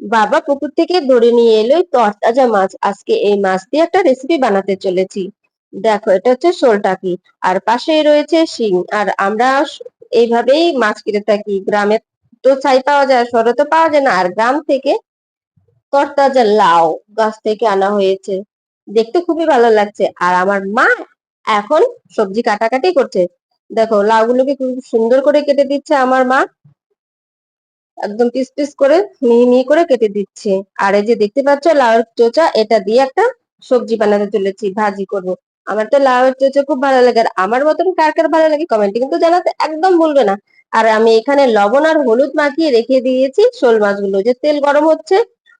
বাবা পুকুর থেকে ধরে নিয়ে এলো তরতাজা মাছ। আজকে এই মাছ দিয়ে একটা রেসিপি বানাতে চলেছি। দেখো, এটা হচ্ছে শোল টাকি, আর পাশেই রয়েছে শিং। আর আমরা এইভাবেই মাছ কিনে থাকি। গ্রামে তো ছাই পাওয়া যায়, শহরে তো পাওয়া যায় না। আর গ্রাম থেকে তরতাজা লাউ গাছ থেকে আনা হয়েছে। দেখতে খুবই ভালো লাগছে। আর আমার মা এখন সবজি কাটাকাটি করছে। দেখো, লাউগুলোকে খুব সুন্দর করে কেটে দিচ্ছে আমার মা। একদম পিস পিস করে, মিহি মিহি করে কেটে দিচ্ছে। আর এই যে দেখতে পাচ্ছ, লাউয়ের চোচা, এটা দিয়ে একটা সবজি বানাতে চলেছি, ভাজি করব। আমার তো লাউয়ের চোচা খুব ভালো লাগে, আর আমার মতন কার কার ভালো লাগে কমেন্টে কিন্তু জানাতে একদম ভুলবে না। আর আমি এখানে লবণ আর হলুদ মাখিয়ে রেখে দিয়েছি, শোল মাছগুলো যে তেল গরম হচ্ছে।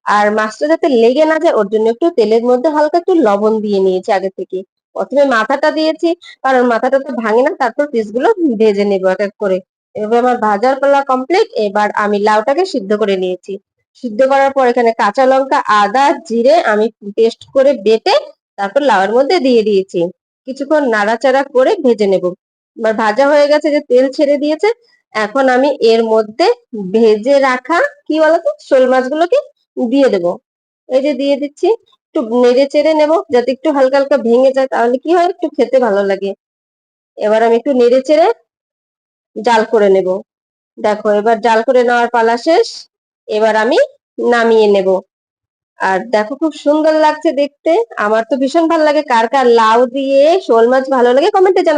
আর মাছটা যাতে লেগে না যায়, ওর জন্য একটু তেলের মধ্যে হালকা একটু লবণ দিয়ে নিয়েছি আগে থেকে। প্রথমে মাথাটা দিয়েছি, কারণ মাথাটা তো ভাঙে না, তারপর পিসগুলো ভেজে নেব এক এক করে। এবার আমার ভাজার পালা কমপ্লিট এবার আমি লাউটাকে সিদ্ধ করে নিয়েছি। সিদ্ধ করার পর এখানে কাঁচা লঙ্কা, আদা, জিরে আমি পেস্ট করে বেটে তারপর লাউয়ের মধ্যে দিয়ে দিয়েছি। কিছুক্ষণ নাড়াচাড়া করে ভেজে নেব। এবার ভাজা হয়ে গেছে যে তেল ছেড়ে দিয়েছে, এখন আমি এর মধ্যে ভেজে রাখা কি বলতো? শোল মাছগুলোকে দিয়ে দেবো। এই যে দিয়ে দিচ্ছি, একটু নেড়ে চেড়ে নেব। যাতে একটু হালকা হালকা ভেঙে যায়, তাহলে কি হয়? একটু খেতে ভালো লাগে। এবার আমি একটু নেড়ে চেড়ে জাল করে নেব। দেখো, এবার জাল করে নেওয়ার পালা শেষ। এবার আমি নামিয়ে নেব। আর দেখো, খুব সুন্দর লাগছে দেখতে। আমার তো ভীষণ ভালো লাগে। কার কার লাউ দিয়ে শোল মাছ ভালো লাগে, কমেন্টে জানাবে।